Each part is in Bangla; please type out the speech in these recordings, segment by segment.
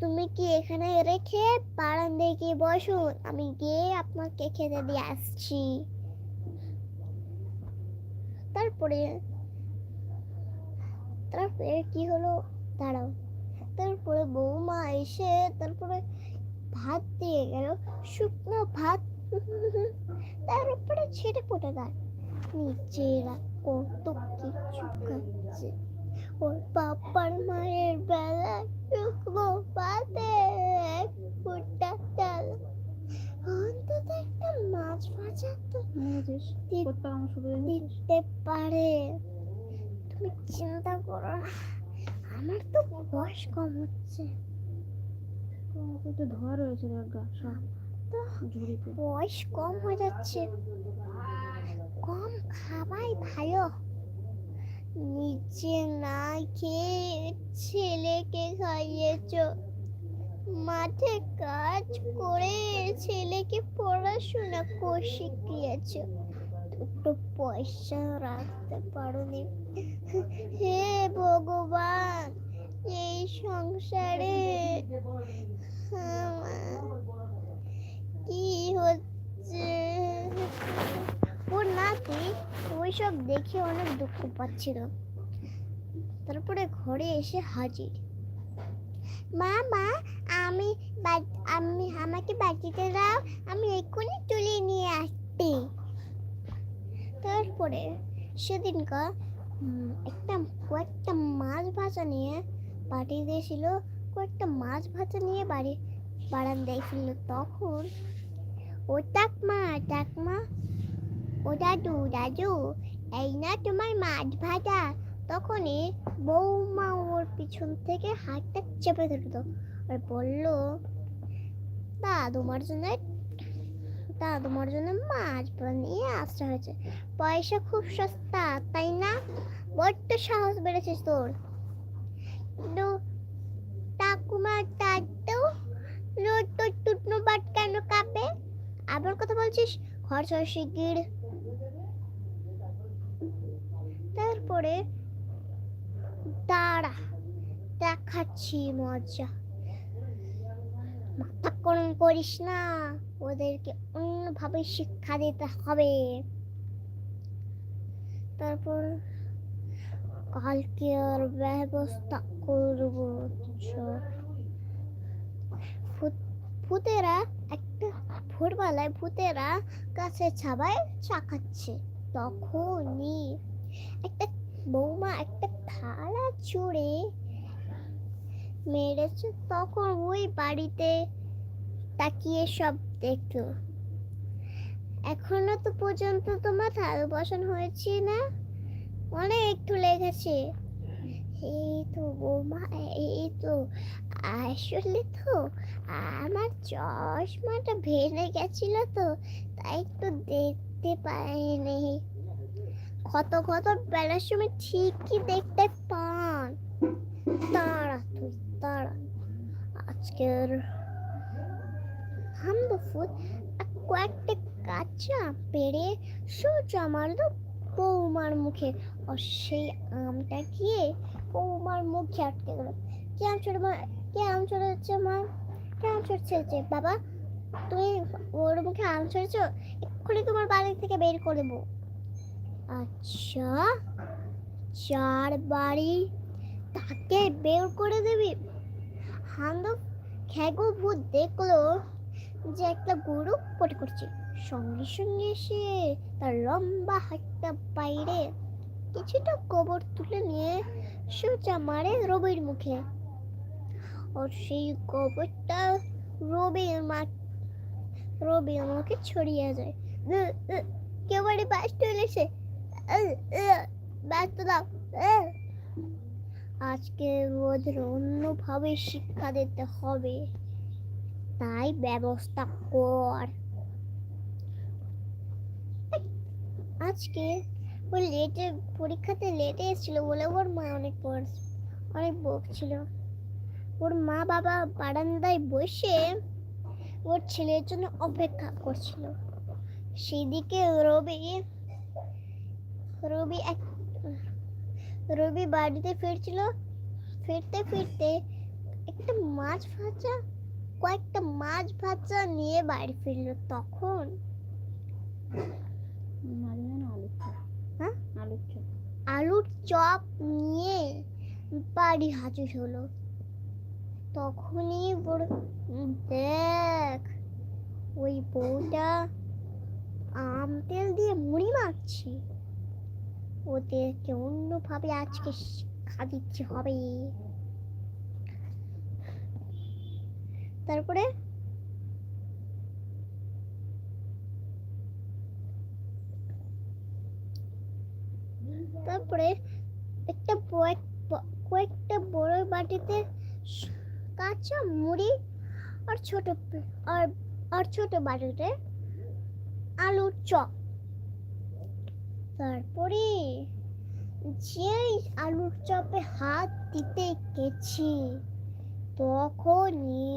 তুমি কি এখানে রেখে বারান্দায় গিয়ে বসুন আমি গিয়ে আপনাকে খেতে দিয়ে আসছি। তারপরে তারপরে কি হলো? দাঁড়াও। তারপরে বৌমা এসে তারপরে ভাত দিয়ে গেল, শুকনো ভাত। তার উপরে ছেড়ে পড়ে দেয় নিচেরা কত কিছু খাচ্ছে। ওর বাবার মায়ের বেলা শুকনো ভাতে এক ফুটা চাল। অন্তত একটা মাছ ভাজা তো দিতে পারে। তুমি চিন্তা করো না আমার তো বয়স কম হচ্ছে। একটু ধোয়া রয়েছে তো বয়স কম হয়ে যাচ্ছে। কম খাওয়াই ভালো। নিজে না খেয়ে ছেলেকে খাইয়েছ। মাঠে কাজ করে ছেলেকে পড়াশোনা শিখিয়েছ। দুটো পয়সা রাখতে পারোনি। হে ভগবান, এই সংসারে কি হচ্ছে? ওর নাতি ওইসব দেখে অনেক দুঃখ পাচ্ছিল। তারপরে ঘরে এসে হাজির। মা মা, আমি আমি, আমাকে বাটিতে দাও, আমি এক্ষুনি তুলে নিয়ে আসছি। তারপরে সেদিনকার একটা, কয়েকটা মাছ ভাজা নিয়ে বাড়ি দিয়েছিল কয়েকটা মাছ ভাজা নিয়ে বাড়ি, বারান্দায় ফিরল তখন ও টাকমা টাকমা ও দাদু দাদু এই না তোমার মাছ ভাজা। তখনই বৌমা ওর পিছন থেকে হাতটা চেপে ধরতো আর বলল, তা তোমার জন্য, তা তোমার জন্য মাছ বানিয়ে আসতে হয়েছে। পয়সা খুব সস্তা, তাই না? বড্ড সাহস বেড়েছিস তোর। কিন্তু ঠাকুমা দাদু রোজ তোর টুটনো বাট কেন কাঁপে? আবার কথা বলছিস? ঘর সর শিগগির তারপরে দাঁড়া, দেখাচ্ছি মজা মাথা গরম করিস না, ওদেরকে অন্যভাবে শিক্ষা দিতে হবে তারপর কালকে আর ব্যবস্থা করব। ভূতেরা একটা ভোরবেলায় ভূতেরা গাছের ছাবায় চা খাচ্ছে তখনই একটা বৌমা, একটা থালা ছুঁড়ে মেরেছে। তখন ওই বাড়িতে তাকিয়ে সব দেখল। এখনও তো পর্যন্ত তোমার থালা বসানো হয়েছে না। অনেক একটু লেগেছে। এই তো বৌমা, এই তো। আসলে তো আমার চশমাটা ভেঙে গেছিল তো, তাই একটু দেখতে পাইনি। কত কত বেলার সময় ঠিকই দেখতে পান। তাড়া তুই তাড়া আজকের হাম দুপুর কয়েকটা কাঁচা পেড়ে সোজা মারলো বৌমার মুখে। আর সেই আমটা গিয়ে বৌমার মুখে আটকে গেল। কে আম ছোট মা, কে আম হচ্ছে মা? কে আম ছোট ছেড়েছে বাবা, তুমি ওর মুখে আম ছেড়েছো? এক্ষুনি তোমার বাড়ি থেকে বের করে দেবো। আচ্ছা চার বাড়ি, তাকে বের করে দিবি। হান্দব খেগো ভূত দেখল যে একটা গরু পটে করছে। সঙ্গে সঙ্গে সে তার লম্বা হাতটা বাইরে কিছুটা গোবর তুলে নিয়ে সোজা মারে রবির মুখে। আর সেই গোবরটা রবির মা, রবির মুখে ছড়িয়ে যায়। বাড়ি বাস চলেছে? ব্যস্ত দাও। আজকে ওদের অন্যভাবে শিক্ষা দিতে হবে। তাই ব্যবস্থা কর। আজকে ও লেটে, পরীক্ষাতে লেটে এসেছিল বলে ওর মা অনেক অনেক বকছিল। ওর মা বাবা বারান্দায় বসে ওর ছেলের জন্য অপেক্ষা করছিল। সেদিকে রবি রবি এক রবি বাড়িতে ফিরছিল। ফিরতে ফিরতে একটা মাছ ভাজা কয়েকটা মাছ ভাজা নিয়ে বাড়ি ফিরলো তখন। আলুর চপ। হ্যাঁ? আলুর চপ। আলুর চপ নিয়ে বাড়ি হাজির হলো। তখনই বড় দেখ ওই বউটা আম তেল দিয়ে মুড়ি মাখছে। ওদেরকে অন্যভাবে আজকে খা দিচ্ছে হবে। তারপরে? তারপরে একটা কয়েকটা বড় বাটিতে কাঁচা মুড়ি আর ছোট, আর আর ছোট বাটিতে আলুর চপ। তারপরে যেই আলুর চপে হাত দিতে গেছি, তখনই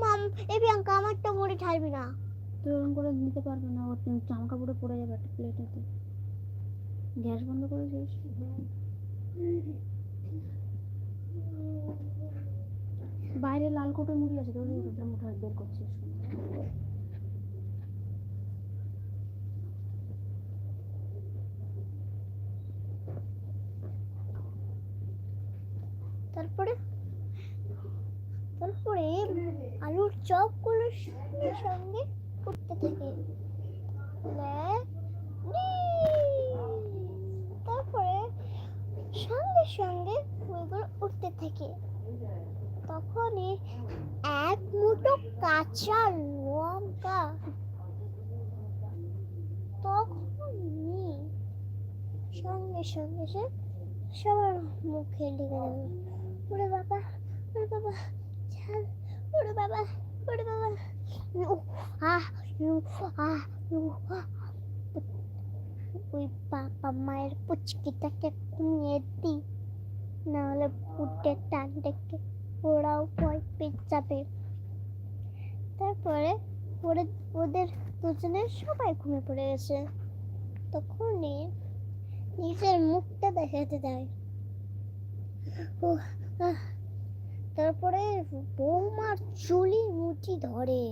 মাম, এ প্রিয়াঙ্কা আমারটা মুড়ি ঠালবি না। তো ওরকম করে নিতে পারবে না, ওর জামা কাপড়ে পড়ে যাবে একটা প্লেটেতে গ্যাস বন্ধ করে দিয়েছ বাইরে লাল কোটে মুড়ি আছে, তোর মুঠো বের করছিস। তারপরে তারপরে আলুর চপগুলো সঙ্গে উঠতে থাকে। তারপরে সঙ্গে সঙ্গে ওইগুলো উঠতে থাকে। তখনই এক মুঠো কাঁচা লঙ্কা। তখনই সঙ্গে সঙ্গে সে সবার মুখে লেগে গেল ওরে বাবা ওরে বাবা ছাল ওরে বাবা ওরে বাবা আহ আহ। ওই বাবা মায়ের পুচকিটাকে কমিয়ে দি নাহলে পুটে টান ডেকে ওরাও ভয় পেয়ে যাবে তারপরে ওরা, ওদের দুজনের সবাই ঘুমিয়ে পড়ে গেছে তখনই নিজের মুখটা দেখাতে দেয় আহ। তারপরে বৌমার চুলি মুঠি ধরে।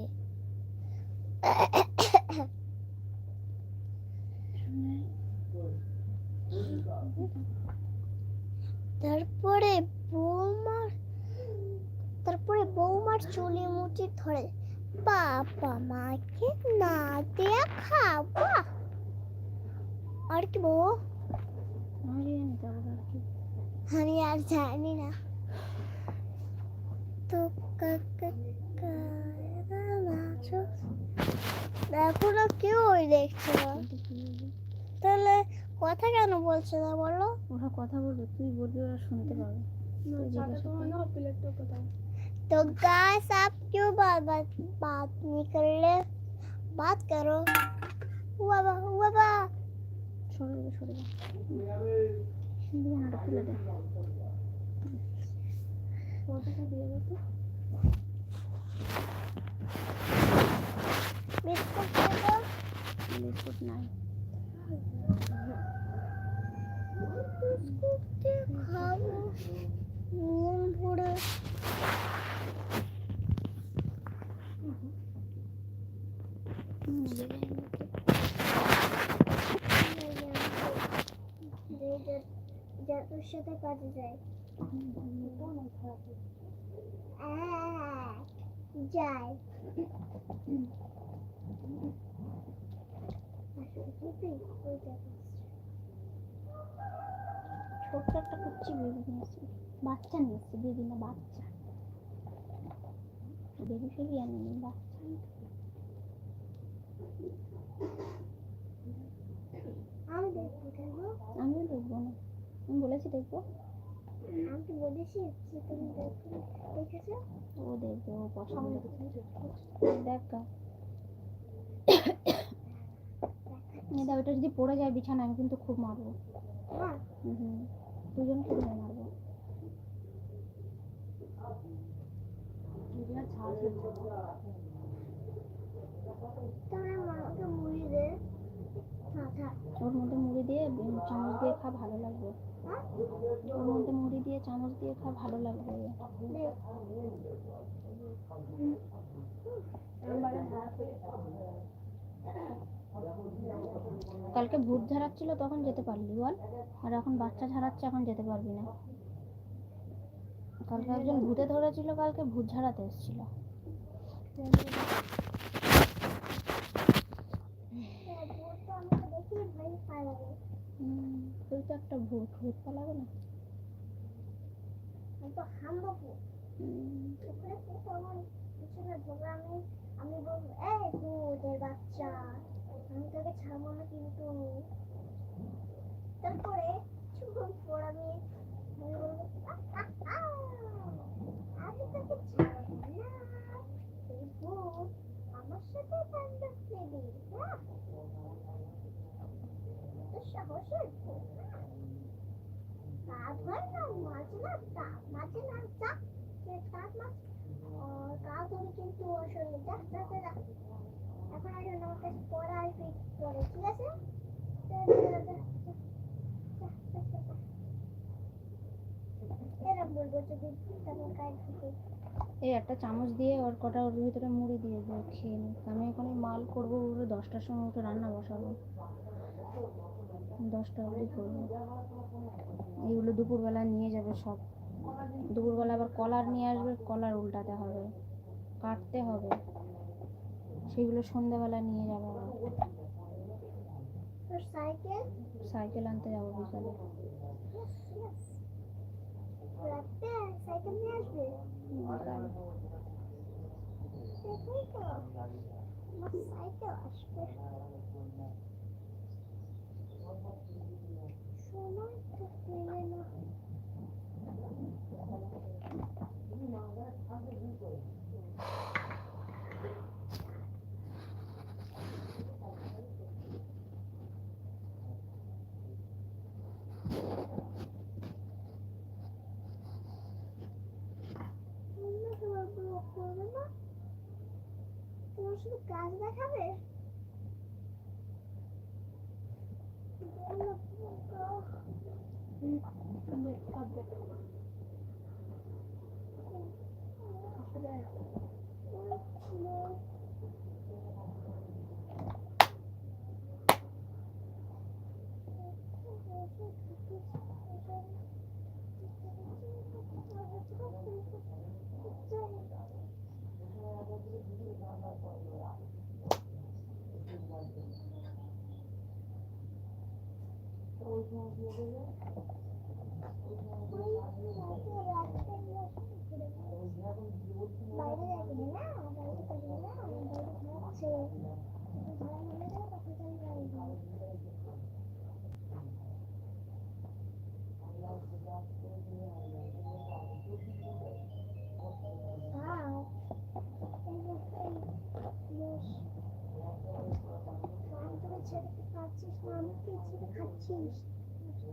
তারপরে বৌমার তারপরে বৌমার চুলি মুঠি ধরে। বাবা মাকে না দেয়া খাবা আর কি বউ? আর জানি না। তো কাকা দেখো না কেউ ওই দেখছে না কিন্তু কি বলবো? তাহলে কথা কেন বলছে না বলো ওরা কথা বলবে তুই বলবি ওরা শুনতে পাবে তুই জিজ্ঞাসা কর। तो गाइस आप क्यों बात बात बात नहीं कर रहे बात करो हुआ बा हुआ बा সরে যাবে সরে যাবে টাকা দিয়ে দেবো বিস্কুট বিস্কুট নাই খাবো নুন ভরে যাতে সাথে কাজে যায় বাচ্চা নিয়েছে বেবি না বাচ্চা বেবি ফেবি আনেনি বাচ্চা আমি দেখব। আমিও দেখব না। আমি বলেছি দেখব। ও দেখবে ও পছন্দ দেখ। এই যদি পড়ে যায় বিছানা আমি কিন্তু খুব মারবো। হুম দুজন খুব মারবো ওর মধ্যে চামচ দিয়ে খা ভালো লাগবে। ওর মধ্যে মুড়ি দিয়ে চামচ দিয়ে খা ভালো লাগবে। কালকে ভূত ঝাড়াচ্ছিল তখন যেতে পারলি বল। আর এখন বাচ্চা ঝাড়াচ্ছে এখন যেতে পারবি না। কালকে একজন ভূতে ধরেছিল কালকে ভূত ঝাড়াতে এসেছিল। হ্যাঁ, ভূত তো তুই তো একটা ভূত ভূত পালাবে না? আমি তো হামবো ওখানে ভূত আমার পিছনে ঢোকে আমি আমি বলব এই ভূতের বাচ্চা আমি তোকে ছাড়বো না কিন্তু। তারপরে কিছুক্ষণ পর আমি আমি বলব এই একটা চামচ দিয়ে ওর কটা ওর ভিতরে মুড়ি দিয়ে দে খেয়ে আমি এখন মাল করব উঠে দশটার সময় উঠে রান্না বসাবো। দশটা অবধি করব। এইগুলো দুপুরবেলা নিয়ে যাবে সব। দুপুরবেলা আবার কলার নিয়ে আসবে, কলার উল্টাতে হবে। কাটতে হবে। সেগুলো সন্ধ্যাবেলা নিয়ে যাব সাইকেল? সাইকেল আনতে যাব বিকালে। রাখতে debaixo do caso da cabeça. Thank you. Tschüss.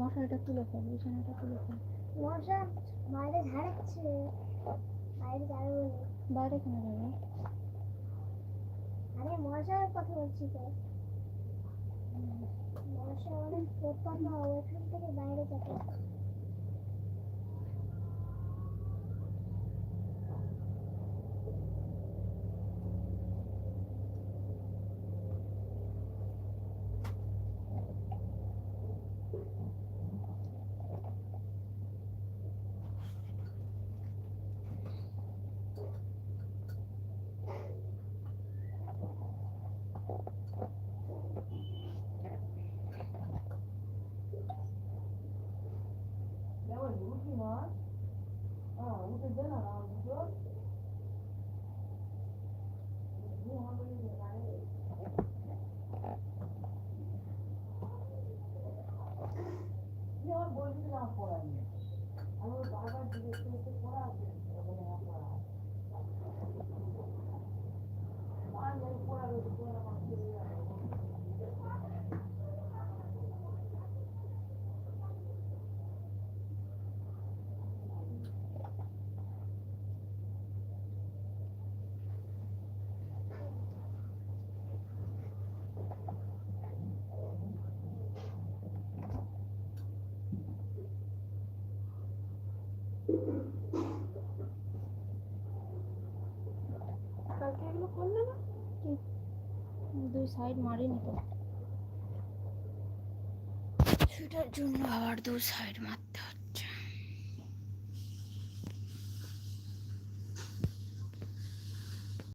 মশারিটা তুলে ফেল বিছানাটা তুলে ফেল। মশা বাইরে ঝাড়াচ্ছে। বাইরে যাবে বাইরে কেন যাবে? আরে মশার কথা বলছি তো। মশা অনেক প্রথম ওইখান থেকে বাইরে যাবে কালকে এগুলো করলে না দুই সাইড মারিনি তো। সেটার জন্য আবার দু সাইড মারতে হচ্ছে।